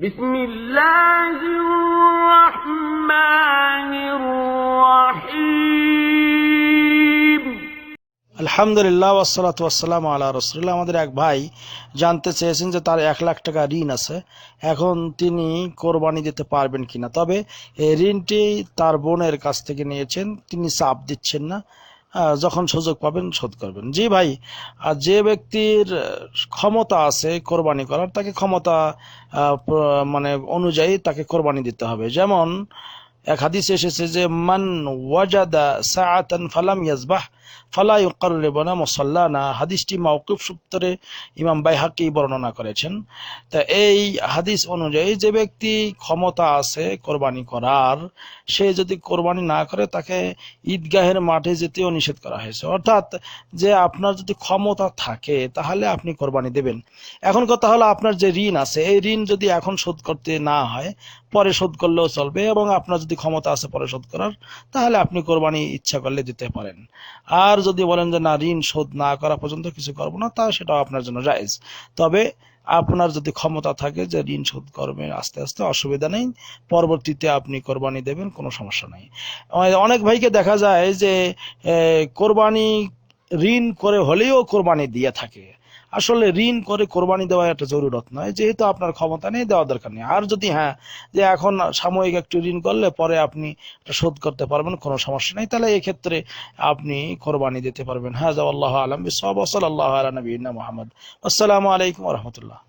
بسم الله الرحمن الرحيم আলহামদুলিল্লাহ ওয়াসালাত ওয়াসালাম আল্লাহ রসুল্লাহ আমাদের এক ভাই জানতে চেয়েছেন যে তার এক লাখ টাকা ঋণ আছে এখন তিনি কোরবানি দিতে পারবেন কিনা তবে এই ঋণটি তার বোনের কাছ থেকে নিয়েছেন তিনি চাপ দিচ্ছেন না আহ, যখন সুযোগ পাবেন শোধ করবেন। জি ভাই, আর যে ব্যক্তির ক্ষমতা আছে কোরবানি করার, তাকে ক্ষমতা মানে অনুযায়ী তাকে কোরবানি দিতে হবে। যেমন এক হাদিসে এসেছে যে, মান ওয়াজাদা সাআতান ফালাম ইয়াজবাহ। ফালা ইউকাররিবুনা মুসাল্লানা। হাদিসটি মাওকুফ সূত্রে ইমাম বাইহাকি বর্ণনা করেছেন। তা এই হাদিস অনুযায়ী যে ব্যক্তি ক্ষমতা আছে কোরবানি করার, সে যদি কোরবানি না করে, তাকে ঈদগাহের মাঠে যেতেও নিষেধ করা হয়েছে। অর্থাৎ যে আপনার যদি ক্ষমতা থাকে, তাহলে আপনি কোরবানি দেবেন। এখন কথা হলো আপনার যে ঋণ আছে, এই ঋণ যদি এখন শোধ করতে না হয়, পরে শোধ করলেও চলবে এবং আপনার যদি ক্ষমতা আছে পরে শোধ করার, তাহলে আপনি কোরবানি ইচ্ছা করলে দিতে পারেন। আর যদি বলেন যে, না, ঋণ শোধ না করা পর্যন্ত কিছু করব না তা সেটাও আপনার জন্য রাইজ তবে আপনার যদি ক্ষমতা থাকে যে, ঋণ শোধ করবেন আস্তে আস্তে, অসুবিধা নেই। পরবর্তীতে আপনি কোরবানি দেবেন, কোনো সমস্যা নেই। অনেক ভাইকে দেখা যায় যে কোরবানি, ঋণ করে হলেও কোরবানি দিয়ে থাকে। আসলে ঋণ করে কোরবানি দেওয়া একটা জরুরত নয়, যেহেতু আপনার ক্ষমতা নেই দেওয়া দরকার নেই। আর যদি হ্যাঁ যে এখন সাময়িক একটু ঋণ করলে পরে আপনি শোধ করতে পারবেন, কোনো সমস্যা নেই। তাহলে এক্ষেত্রে ক্ষেত্রে আপনি কোরবানি দিতে পারবেন। হ্যাঁ আল্লাহ আলম। বিসব আল্লাহ আলা নবীনা মোহাম্মদ। আসসালামু আলাইকুম রহমতুল্লাহ।